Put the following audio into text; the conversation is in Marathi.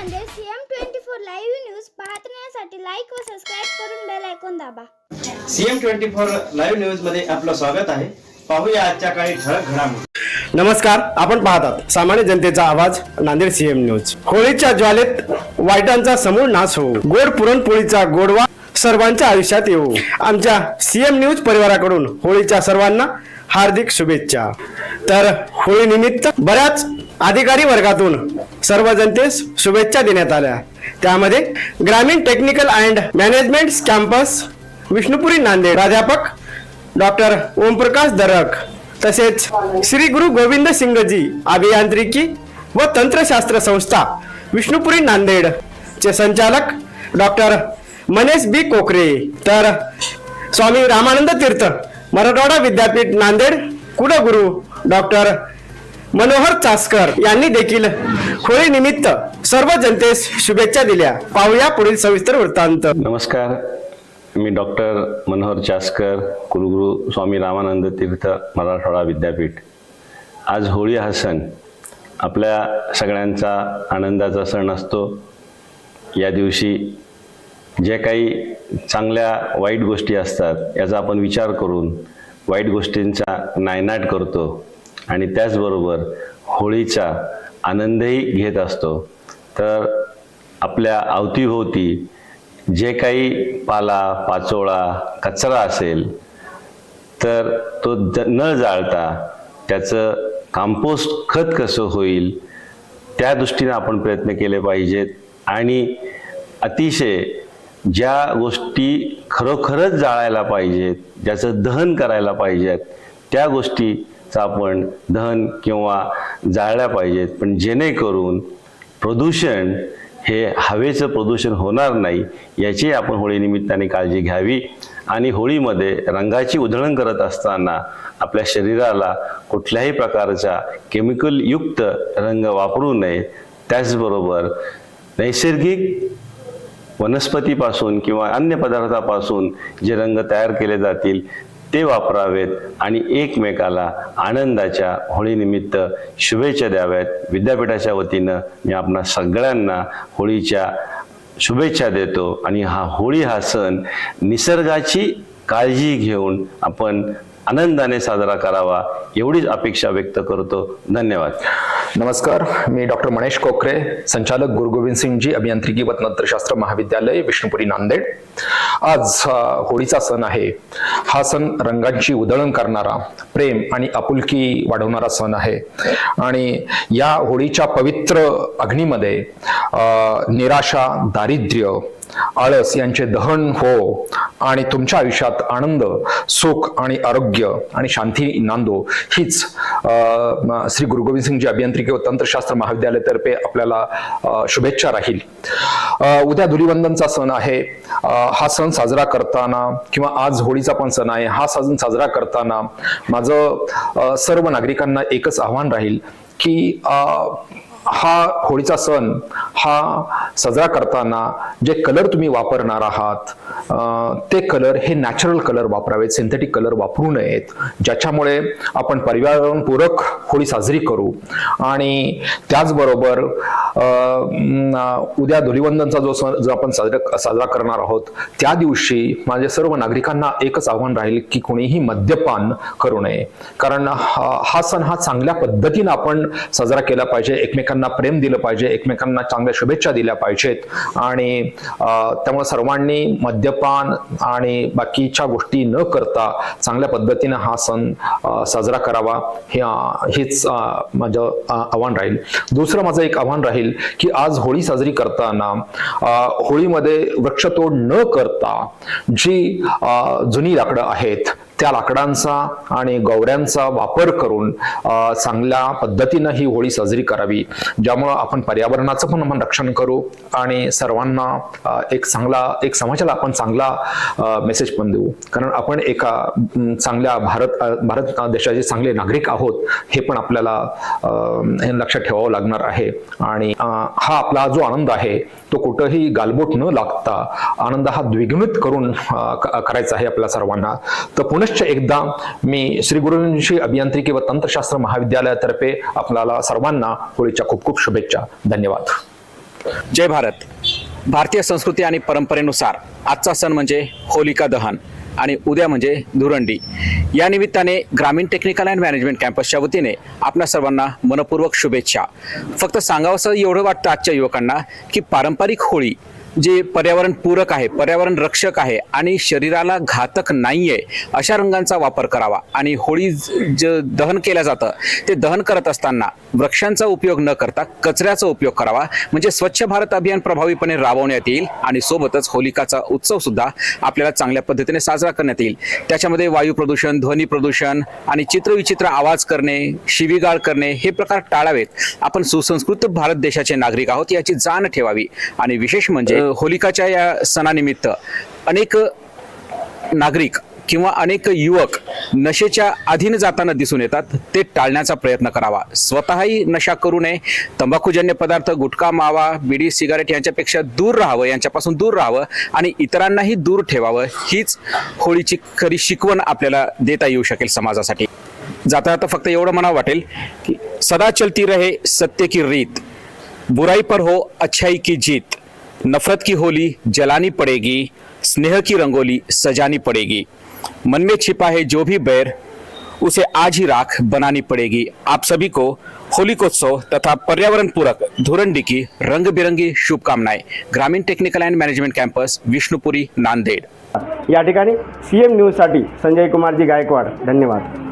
CM twenty four live news पाहण्यासाठी लाईक व सबस्क्राईब करून बेल ऐकून दाबा. सीएम ट्वेंटी फोर लाईव्ह न्यूजमध्ये आपलं स्वागत आहे. पाहूया आजच्या काही ठळक घडामोडी. नमस्कार आपण पाहतात सामान्य जनतेचा आवाज नांदेड सीएम न्यूज होळीच्या ज्वालेत वाईटांचा समूळ नाश होऊ. गोड पुरणपोळीचा गोडवा सर्वांच्या आयुष्यात येऊ. आमच्या सीएम न्यूज परिवाराकडून होळीच्या सर्वांना हार्दिक शुभेच्छा. तर होळी निमित्त बऱ्याच अधिकारी वर्गातून सर्व जनतेस शुभेच्छा देण्यात आल्या. त्यामध्ये Gramin technical and management campus Vishnupuri Nanded प्राध्यापक डॉक्टर ओमप्रकाश दरक तसेच श्री गुरु गोविंद सिंगजी अभियांत्रिकी व तंत्रशास्त्र संस्था विष्णुपुरी नांदेड चे संचालक डॉक्टर मनेश बी कोकरे. तर स्वामी रामानंद तीर्थ मराठवाडा विद्यापीठ नांदेड कुलगुरू डॉक्टर मनोहर चासकर यांनी देखील होळी निमित्त सर्व जनतेस शुभेच्छा दिल्या. पाहूया पुढील सविस्तर वृत्तांत. नमस्कार. मी डॉक्टर मनोहर चासकर कुलगुरू स्वामी रामानंद तीर्थ मराठवाडा विद्यापीठ. आज होळी हा सण आपल्या सगळ्यांचा आनंदाचा सण असतो. या दिवशी जे काही चांगल्या वाईट गोष्टी असतात याचा आपण विचार करून वाईट गोष्टींचा नायनाट करतो. आणि त्याचबरोबर होळीचा आनंदही घेत असतो. तर आपल्या अवतीभोवती जे काही पाला पाचोळा कचरा असेल तर तो ज न जाळता त्याचं कंपोस्ट खत कसं होईल त्या दृष्टीने आपण प्रयत्न केले पाहिजेत. आणि अतिशय ज्या गोष्टी खरोखरच जाळायला पाहिजेत ज्याचं दहन करायला पाहिजेत त्या गोष्टी आपण धन किंवा जाळल्या पाहिजेत. पण जेणेकरून प्रदूषण हे हवेचं प्रदूषण होणार नाही याची आपण होळीनिमित्ताने काळजी घ्यावी आणि होळीमध्ये रंगाची उधळण करत असताना आपल्या शरीराला कुठल्याही प्रकारचा केमिकलयुक्त रंग वापरू नये. त्याचबरोबर नैसर्गिक वनस्पतीपासून किंवा अन्य पदार्थापासून जे रंग तयार केले जातील ते वापरावेत आणि एकमेकाला आनंदाच्या होळीनिमित्त शुभेच्छा द्याव्यात. विद्यापीठाच्या वतीनं मी आपणा सगळ्यांना होळीच्या शुभेच्छा देतो आणि हा होळी हा सण निसर्गाची काळजी घेऊन आपण आनंदाने साजरा करावा एवढीच अपेक्षा व्यक्त करतो. धन्यवाद. नमस्कार मी डॉक्टर मनेश कोकरे संचालक गुरुगोविंद सिंगजी अभियांत्रिकी व तंत्रशास्त्र महाविद्यालय विष्णुपुरी नांदेड. आज होळीचा सण आहे. हा सण रंगांची उधळण करणारा प्रेम आणि आपुलकी वाढवणारा सण आहे. आणि या होळीच्या पवित्र अग्नीमध्ये निराशा दारिद्र्य आळस यांचे दहन हो आणि तुमच्या आयुष्यात आनंद सुख आणि आरोग्य आणि शांती नांदो. हीच श्री गुरु गोविंद सिंगजी अभियांत्रिकी व तंत्रशास्त्र महाविद्यालयातर्फे आपल्याला शुभेच्छा राहील. उद्या धुलिवंदनचा सण आहे. हा सण साजरा करताना किंवा आज होळीचा पण सण आहे. हा सण साजरा करताना माझं सर्व नागरिकांना एकच आव्हान राहील की हा होळीचा सण हा साजरा करताना जे कलर तुम्ही वापरणार आहात ते कलर हे नॅचरल कलर वापरावेत सिंथेटिक कलर वापरू नयेत. ज्याच्यामुळे आपण पर्यावरणपूरक होळी साजरी करू. आणि त्याचबरोबर उद्या धुलिवंदनचा जो सण जो आपण साजरा साजरा करणार आहोत त्या दिवशी माझ्या सर्व नागरिकांना एकच आव्हान राहील की कोणीही मद्यपान करू नये. कारण हा सण हा चांगल्या पद्धतीनं आपण साजरा केला पाहिजे एकमेकांना प्रेम दिलं पाहिजे एकमेकांना चांगल्या शुभेच्छा दिल्या पाहिजेत. आणि त्यामुळे सर्वांनी मद्यपान आणि बाकीच्या गोष्टी न करता चांगल्या पद्धतीनं हा सण साजरा करावा. हे हेच माझं आव्हान राहील. दुसरं माझं एक आव्हान राहील की आज होळी साजरी करताना अं, होळीमध्ये वृक्षतोड न करता जी अं, जुनी लाकडं आहेत त्या लाकडांचा आणि गौऱ्यांचा वापर करून चांगल्या पद्धतीनं ही होळी साजरी करावी ज्यामुळं आपण पर्यावरणाचं पण आपण रक्षण करू आणि सर्वांना एक चांगला एक समाजाला आपण चांगला मेसेज पण देऊ. कारण आपण एका चांगल्या भारत भारत देशाचे चांगले नागरिक आहोत हे पण आपल्याला हे लक्षात ठेवावं लागणार आहे. आणि हा आपला जो आनंद आहे तो कुठंही गालबोट न लागता आनंद हा द्विगुणित करून करायचा आहे आपल्या सर्वांना. तर पुनश्च एकदा मी श्री गुरुवंशी अभियांत्रिकी व तंत्रशास्त्र महाविद्यालयातर्फे आपल्याला सर्वांना होळीच्या खूप खूप शुभेच्छा. धन्यवाद. जय भारत. भारतीय संस्कृती आणि परंपरेनुसार आजचा सण म्हणजे होलिका दहन आणि उद्या म्हणजे धुरंडी. या निमित्ताने ग्रामीण टेक्निकल अँड मॅनेजमेंट कॅम्पसच्या वतीने आपल्या सर्वांना मनपूर्वक शुभेच्छा. फक्त सांगावंसं एवढं वाटतं आजच्या युवकांना की पारंपरिक होळी जे पर्यावरण पूरक आहे पर्यावरण रक्षक आहे आणि शरीराला घातक नाहीये अशा रंगांचा वापर करावा. आणि होळी ज- जे दहन केलं जातं ते दहन करत असताना वृक्षांचा उपयोग न करता कचऱ्याचा उपयोग करावा. म्हणजे स्वच्छ भारत अभियान प्रभावीपणे राबवण्यात येईल आणि सोबतच होलिकाचा उत्सव सुद्धा आपल्याला चांगल्या पद्धतीने साजरा करण्यात येईल. त्याच्यामध्ये वायू प्रदूषण ध्वनी प्रदूषण आणि चित्रविचित्र आवाज करणे शिवीगाळ करणे हे प्रकार टाळावेत. आपण सुसंस्कृत भारत देशाचे नागरिक आहोत याची जाण ठेवावी. आणि विशेष म्हणजे होलिकाच्या या सणानिमित्त अनेक नागरिक किंवा अनेक युवक नशेच्या अधीन जाताना दिसून येतात. ते टाळण्याचा प्रयत्न करावा. स्वतःही नशा करू नये. तंबाखूजन्य पदार्थ गुटखा मावा बिडी सिगारेट यांच्यापेक्षा दूर राहावं यांच्यापासून दूर राहावं आणि इतरांनाही दूर ठेवावं हीच होळीची खरी शिकवण आपल्याला देता येऊ शकेल समाजासाठी. जाता जाता फक्त एवढं म्हणावं वाटेल की सदा चलती रहे सत्य की रीत. बुराई पर हो अच्छाई की जीत. नफरत की होली जलानी पड़ेगी, स्नेह की रंगोली सजानी पड़ेगी। मन में छिपा है जो भी बैर, उसे आज ही राख बनानी पड़ेगी। आप सभी को होली होलिकोत्सव तथा पर्यावरण पूरक धुरंडी की रंग बिरंगी शुभकामनाएँ। Gramin technical and management campus, Vishnupuri, Nanded. या ठिकाणी सी एम न्यूजसाठी संजय कुमारजी गायकवाड, धन्यवाद।